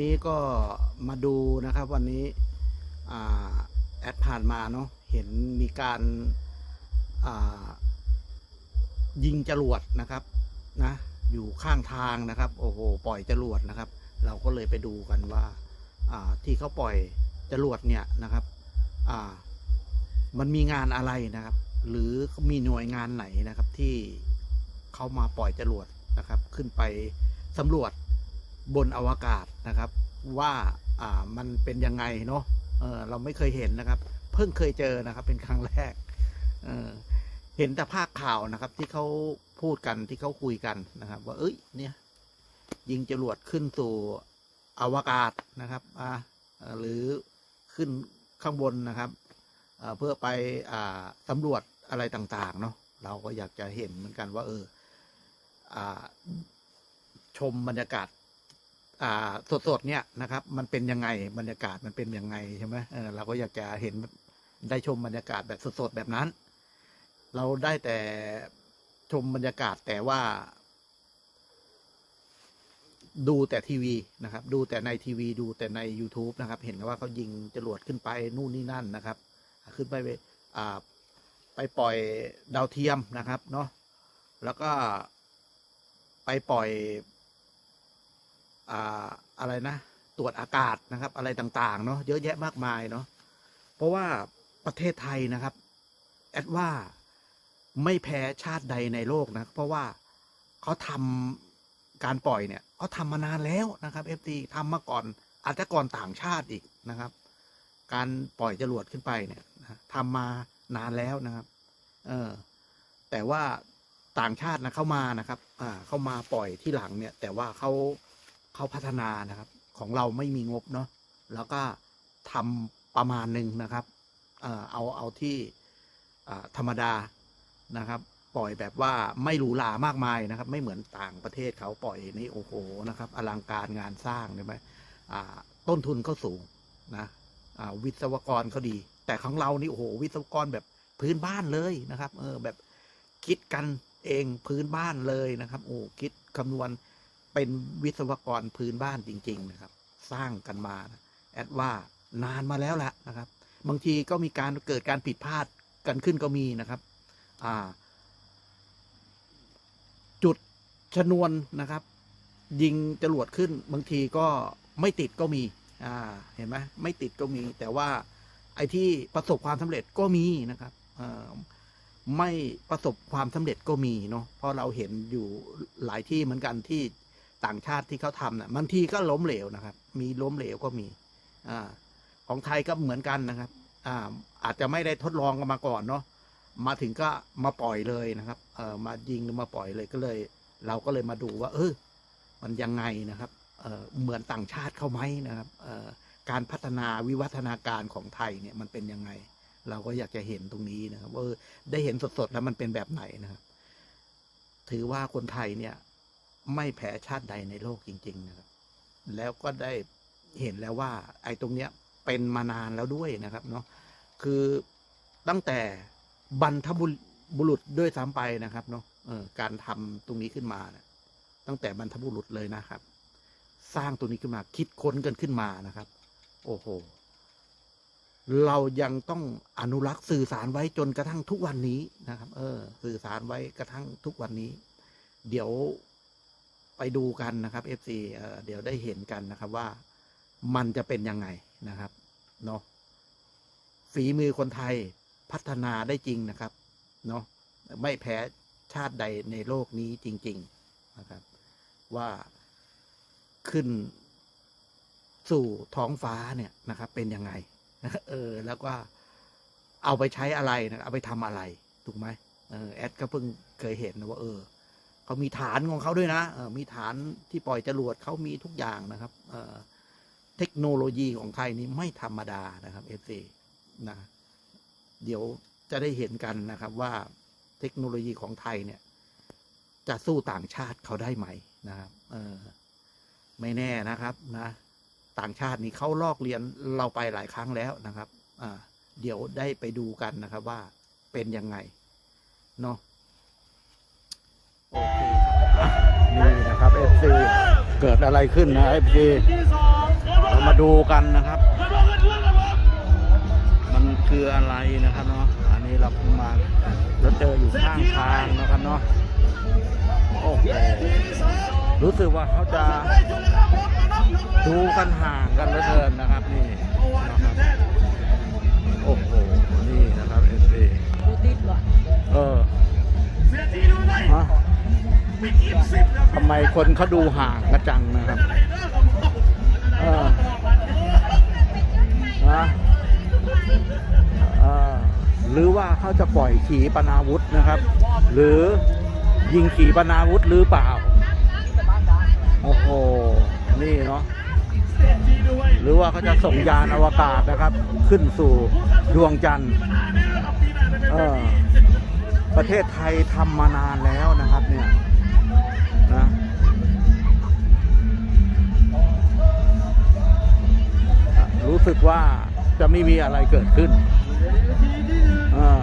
นี้ก็มาดูนะครับวันนี้แอดผ่านมาเนาะเห็นมีการยิงจรวดนะครับนะอยู่ข้างทางนะครับ โอ้โหปล่อยจรวดนะครับ เราก็เลยไปดูกันว่าที่เขาปล่อยจรวดเนี่ยนะครับมันมีงานอะไรนะครับ หรือมีหน่วยงานไหนนะครับที่เขามาปล่อยจรวดนะครับ ขึ้นไปสำรวจ บนอวกาศนะครับ ว่าอ่ามันเป็นยังไงเนาะเออเราไม่เคยเห็นนะครับ เพิ่งเคยเจอนะครับ เป็นครั้งแรกเออเห็นแต่ภาคข่าวนะครับ ที่เขาพูดกันที่เขาคุยกันนะครับ ว่าเอ้ย เนี่ย ยิงจรวดขึ้นสู่อวกาศนะครับอ่าหรือขึ้นข้างบนนะครับเเพื่อไปอสำรวจอะไรต่าง ๆ เนาะเราก็อยากจะเห็นเหมือนกันว่า เอออ่าชมบรรยากาศ อ่าสดๆเนี่ยนะครับ มันเป็นยังไงบรรยากาศมันเป็นยังไงใช่ไหมเออเราก็อยากจะเห็นได้ชมบรรยากาศแบบสดๆแบบนั้น เราได้แต่ชมบรรยากาศแต่ว่า ดูแต่ทีวีนะครับ ดูแต่ในทีวีดูแต่ใน YouTube นะครับ เห็นว่าเขายิงจรวดขึ้นไปนู่นนี่นั่นนะครับ ขึ้นไปอ่าไปปล่อยดาวเทียมนะครับเนาะแล้วก็ไปปล่อย อะไรนะตรวจอากาศนะครับ อะไรต่างๆเนาะเยอะแยะมากมายเนาะเพราะว่าประเทศไทยนะครับ แอดว่าไม่แพ้ชาติใดในโลกนะ เพราะว่าเขาทำการปล่อยเนี่ยเขาทำมานานแล้วนะครับเอฟซีทำมาก่อนอาจจะก่อนต่างชาติอีกนะครับ การปล่อยจรวดขึ้นไปเนี่ยทำมานานแล้วนะครับ เออแต่ว่าต่างชาตินะเข้ามานะครับ อ่าเข้ามาปล่อยที่หลังเนี่ย แต่ว่าเขา เขาพัฒนานะครับ ของเราไม่มีงบเนาะแล้วก็ทำประมาณหนึ่งนะครับเอ่อเอาเอาที่ธรรมดานะครับ ปล่อยแบบว่าไม่หรูหรามากมายนะครับ ไม่เหมือนต่างประเทศเขาปล่อยนี่โอ้โหนะครับ อลังการงานสร้างใช่ไหมต้นทุนเขาสูงนะวิศวกรเขาดี แต่ของเรานี่โอ้โหวิศวกรแบบพื้นบ้านเลยนะครับ เออแบบคิดกันเองพื้นบ้านเลยนะครับ โอ้คิดคำนวณ เป็นวิศวกรพื้นบ้านจริง ๆ นะครับ สร้างกันมานะแอดว่านานมาแล้วแหละนะครับ บางทีก็มีการเกิดการผิดพลาดกันขึ้นก็มีนะครับ อ่า จุดชนวนนะครับ ยิงจรวดขึ้น บางทีก็ไม่ติดก็มี อ่า เห็นไหมไม่ติดก็มี แต่ว่าไอ้ที่ประสบความสำเร็จก็มีนะครับไม่ประสบความสำเร็จก็มีเนาะเพราะเราเห็นอยู่หลายที่เหมือนกันที่ ต่างชาติที่เขาทำนะ่ะบางทีก็ล้มเหลวนะครับ มีล้มเหลวก็มีอ่าของไทยก็เหมือนกันนะครับอ่าอาจจะไม่ได้ทดลองกันมาก่อนเนาะมาถึงก็มาปล่อยเลยนะครับเออมายิงหรือมาปล่อยเลยก็เลย เราก็เลยมาดูว่า เออมันยังไงนะครับเออเหมือนต่างชาติเข้าไหมนะครับเออการพัฒนาวิวัฒนาการของไทยเนี่ยมันเป็นยังไง เราก็อยากจะเห็นตรงนี้นะครับว่าได้เห็นสดๆแล้วมันเป็นแบบไหนนะครับ ถือว่าคนไทยเนี่ย ไม่แพ้ชาติใดในโลกจริง ๆ นะครับ แล้วก็ได้เห็นแล้วว่า ไอ้ตรงเนี้ยเป็นมานานแล้วด้วยนะครับเนาะคือตั้งแต่บรรทบุบุรุษด้วยซ้ำไปนะครับเนาะการทำตรงนี้ขึ้นมาเนี่ยตั้งแต่บรรทบุรุษเลยนะครับ สร้างตรงนี้ขึ้นมาคิดค้นกันขึ้นมานะครับ โอ้โหเรายังต้องอนุรักษ์สื่อสารไว้จนกระทั่งทุกวันนี้นะครับ เออ สื่อสารไว้กระทั่งทุกวันนี้ เดี๋ยว ไปดูกันนะครับเอฟซีเเดี๋ยวได้เห็นกันนะครับว่ามันจะเป็นยังไงนะครับเนาะฝีมือคนไทยพัฒนาได้จริงนะครับเนาะไม่แพ้ชาติใดในโลกนี้จริง ๆนะครับ ว่าขึ้นสู่ท้องฟ้าเนี่ยนะครับ เป็นยังไงเออ แล้วก็เอาไปใช้อะไรนะเอาไปทำอะไร ถูกไหมเออแอดก็เพิ่งเคยเห็นนะว่าเออ เขามีฐานของเขาด้วยนะมีฐานที่ปล่อยจรวดเขามีทุกอย่างนะครับเเทคโนโลยีของไทยนี้ไม่ธรรมดานะครับเอฟซีนะเดี๋ยวจะได้เห็นกันนะครับว่าเทคโนโลยีของไทยเนี่ย จะสู้ต่างชาติเขาได้ไหมนะครับเออไม่แน่นะครับนะต่างชาตินี่เขาลอกเรียนเราไปหลายครั้งแล้วนะครับ อ่า เดี๋ยวได้ไปดูกันนะครับว่าเป็นยังไงเนาะโอเคครับอะ นี่นะครับ FC เกิดอะไรขึ้นนะ FC ที่สองมาดูกันนะครับ มันคืออะไรนะครับเนาะอันนี้เราพิ่งมาแล้วเจออยู่ข้างทางนะครับเนาะโอ้โหรู้สึกว่าเขาจะดูกันห่างกันเหลือเกินนะครับนี่นะครับำไมคนเขาดูห่างกระจังนะครับเออนะหรือว่าเขาจะปล่อยขีปนาวุธนะครับ หรือยิงขีปนาวุธหรือเปล่า โอ้โห นี่เนาะ หรือว่าเขาจะส่งยานอวกาศนะครับ ขึ้นสู่ดวงจันทร์ประเทศไทยทำมานานแล้วนะครับ รู้สึกว่าจะไม่มีอะไรเกิดขึ้นอ่า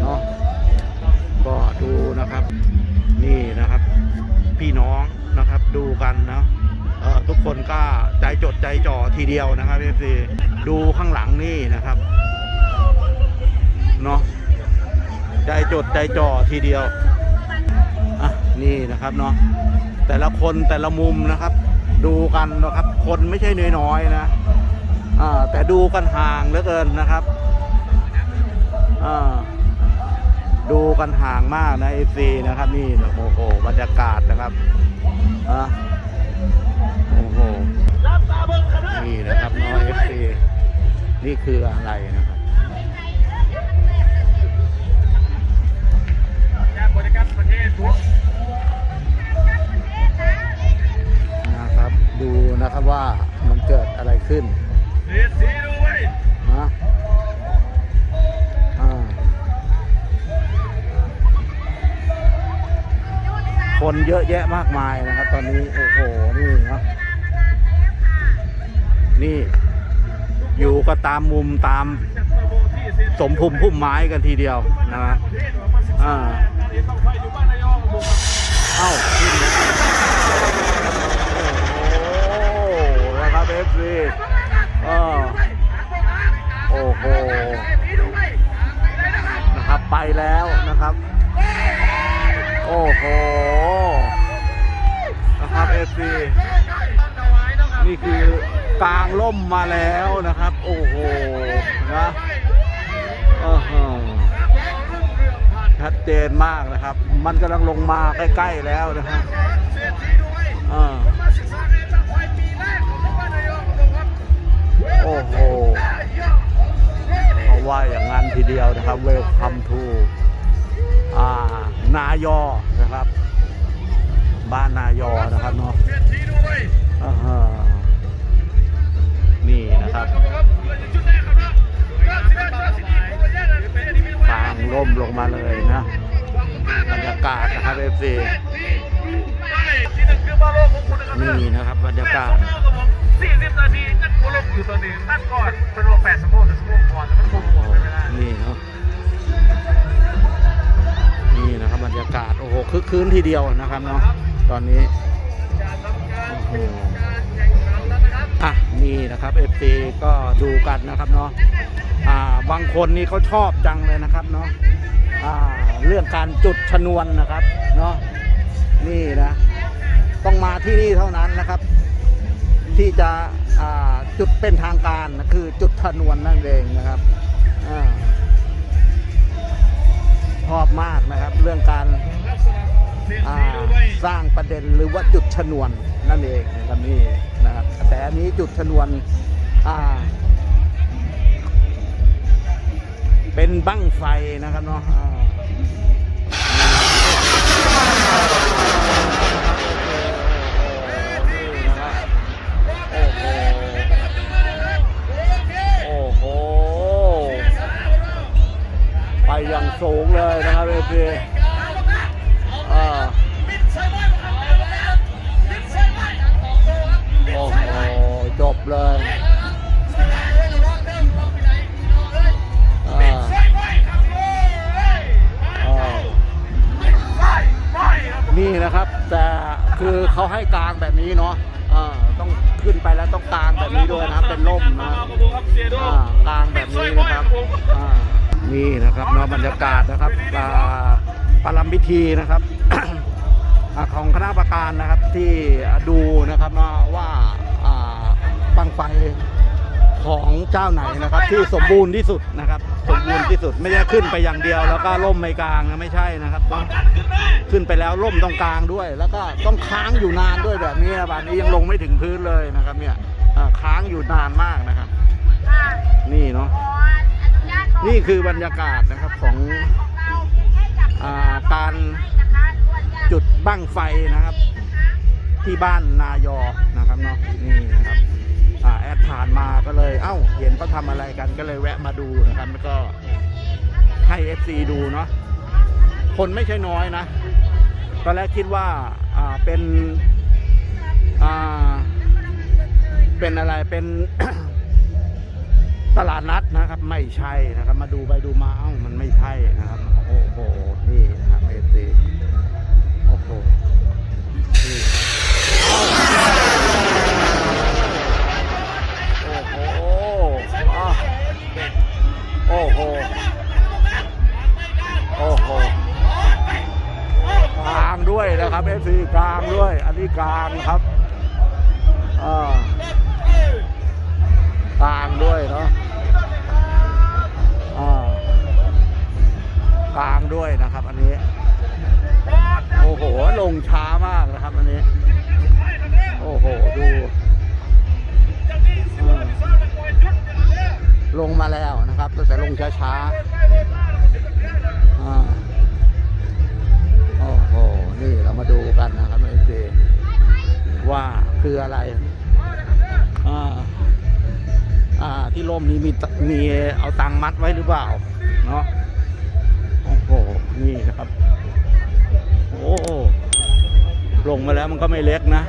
เนาะก็ดูนะครับ นี่นะครับ พี่น้องนะครับดูกันนะเอ่อทุกคนก็ใจจดใจจ่อทีเดียวนะครับเอฟซีดูข้างหลังนี่นะครับเนาะใจจดใจจ่อทีเดียวอะนี่นะครับเนาะแต่ละคนแต่ละมุมนะครับ ดูกันนะครับ คนไม่ใช่น้อยๆนะแต่ดูกันห่างเหลือเกินนะครับดูกันห่างมากนะเอซีนะครับ นี่โอ้โหบรรยากาศนะครับอะโอ้โหนี่นะครับเนาะเอซีนี่คืออะไรนะครับ อนนี้โอ้โหนี่นะนี่ อยู่ก็ตามมุมตามสมภูมิพุ่มไม้กันทีเดียวนะอ่าเอ้าขึ้นแล้วโอ้โหนะครับเอฟซีเออโอ้โหนะครับไปแล้วนะครับ โอ้โห นะครับเอฟซีนี่คือกลางล่มมาแล้วนะครับ โอ้โหนะเออฮะชัดเจนมากนะครับ มันกำลังลงมาใกล้ๆแล้วนะครับอ่าโอ้โหเขาว่าอย่างนั้นทีเดียวนะครับเวลคัมทูอ่านายอนะครับ บ้านนายอนะครับเนาะอ่าฮะนี่นะครับทางร่มลงมาเลยนะบรรยากาศนะครับเอฟซีนี่นะครับบรรยากาศสี่สิบนาทีนั่นกูลงอยู่ตอนนี้ตั้งก่อนเป็นว่าแปดชั่วโมงหรือชั่วโมงก่อนแล้วมันคงหมดไปไม่ได้นี่เนาะนี่นะครับบรรยากาศโอ้โหคึกคืนทีเดียวนะครับเนาะ ตอนนี้โอ้โหอะนี่นะครับเอฟซีก็ดูกันนะครับเนาะอ่าบางคนนี่เขาชอบจังเลยนะครับเนาะอ่าเรื่องการจุดชนวนนะครับเนาะนี่นะต้องมาที่นี่เท่านั้นนะครับ ที่จะอ่าจุดเป็นทางการคือจุดชนวนนั่นเองนะครับอ่าชอบมากนะครับ เรื่องการ สร้างประเด็นหรือว่าจุดชนวนนั่นเองนะครับนี่นะครับแต่อันนี้จุดชนวนเป็นบั้งไฟนะครับเนาะอ่าโอ้โหไปอย่างสูงเลยนะครับเอพี เลยอ่าอ่านี่นะครับ แต่คือเขาให้กลางแบบนี้เนาะอ่าต้องขึ้นไปแล้วต้องกางแบบนี้ด้วยนะครับเป็นร่มนะมาดูครับเสียดูอ่ากางแบบนี้นะครับอ่านี่นะครับเนาะบรรยากาศนะครับอ่าปรำพิธีนะครับอ่าของคณะประการนะครับที่ดูนะครับเนาะว่าอ่า บังไฟของเจ้าไหนนะครับ ที่สมบูรณ์ที่สุดนะครับ สมบูรณ์ที่สุดไม่ได้ขึ้นไปอย่างเดียว แล้วก็ล่มไม่กลางนะไม่ใช่นะครับต้องขึ้นไปแล้วล่มต้องกลางด้วย แล้วก็ต้องค้างอยู่นานด้วยแบบนี้นะบานนี้ยังลงไม่ถึงพื้นเลยนะครับ เนี่ยอ่าค้างอยู่นานมากนะครับ นี่เนาะนี่คือบรรยากาศนะครับของอาการจุดบั้งไฟนะครับ ที่บ้านนายอนะครับเนาะนี่นะครับอ่า แอดผ่านมาก็เลย เอ้า เห็นเขาทำอะไรกันก็เลยแวะมาดูนะครับแล้วก็ให้ FC ดูเนาะคนไม่ใช่น้อยนะตอนแรกคิดว่าอ่าเป็นอ่าเป็นอะไรเป็นตลาดนัดนะครับ ไม่ใช่นะครับ มาดูไปดูมาเอ้ามันไม่ใช่นะครับ โอ้โหนี่นะครับเอซีโอ้โหนี่ โอ้โหกลางด้วยนะครับเอซีกลางด้วย อันนี้กลางครับอ่ากลางด้วยเนาะอ่ากลางด้วยนะครับ อันนี้โอ้โหลงช้ามากนะครับ อันนี้ โอ้โหดู ลงมาแล้วนะครับแต่ลงช้าๆอ่าโอ้โห นี่เรามาดูกันนะครับเอซีว่าคืออะไรอ่าอ่าที่ร่มนี้มีมีเอาตังมัดไว้หรือเปล่า เนาะโอ้โห นี่นะครับ โอ้ลงมาแล้วมันก็ไม่เล็กนะ